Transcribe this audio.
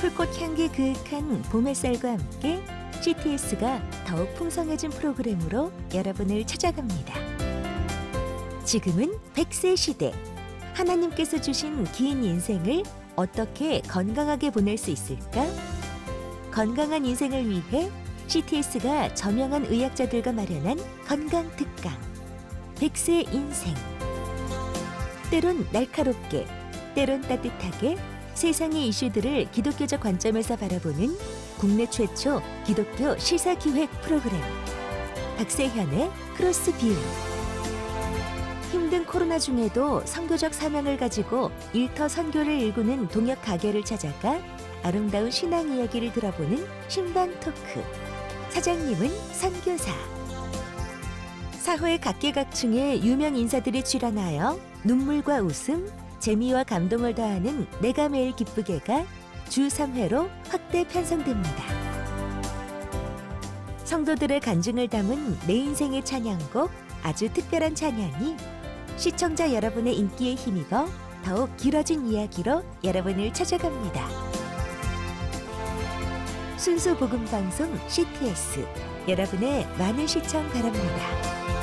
풀꽃 향기 그윽한 봄 햇살과 함께 CTS가 더욱 풍성해진 프로그램으로 여러분을 찾아갑니다. 지금은 100세 시대. 하나님께서 주신 긴 인생을 어떻게 건강하게 보낼 수 있을까? 건강한 인생을 위해 CTS가 저명한 의학자들과 마련한 건강 특강. 100세 인생. 때론 날카롭게, 때론 따뜻하게 세상의 이슈들을 기독교적 관점에서 바라보는 국내 최초 기독교 시사 기획 프로그램. 박세현의 크로스뷰. 힘든 코로나 중에도 선교적 사명을 가지고 일터 선교를 일구는 동역 가게를 찾아가 아름다운 신앙 이야기를 들어보는 신방 토크. 사장님은 선교사. 사회 각계각층의 유명 인사들이 출연하여 눈물과 웃음, 재미와 감동을 더하는 내가 매일 기쁘게가 주 3회로 확대 편성됩니다. 성도들의 간증을 담은 내 인생의 찬양곡 아주 특별한 찬양이 시청자 여러분의 인기에 힘입어 더욱 길어진 이야기로 여러분을 찾아갑니다. 순수 복음 방송 CTS 여러분의 많은 시청 바랍니다.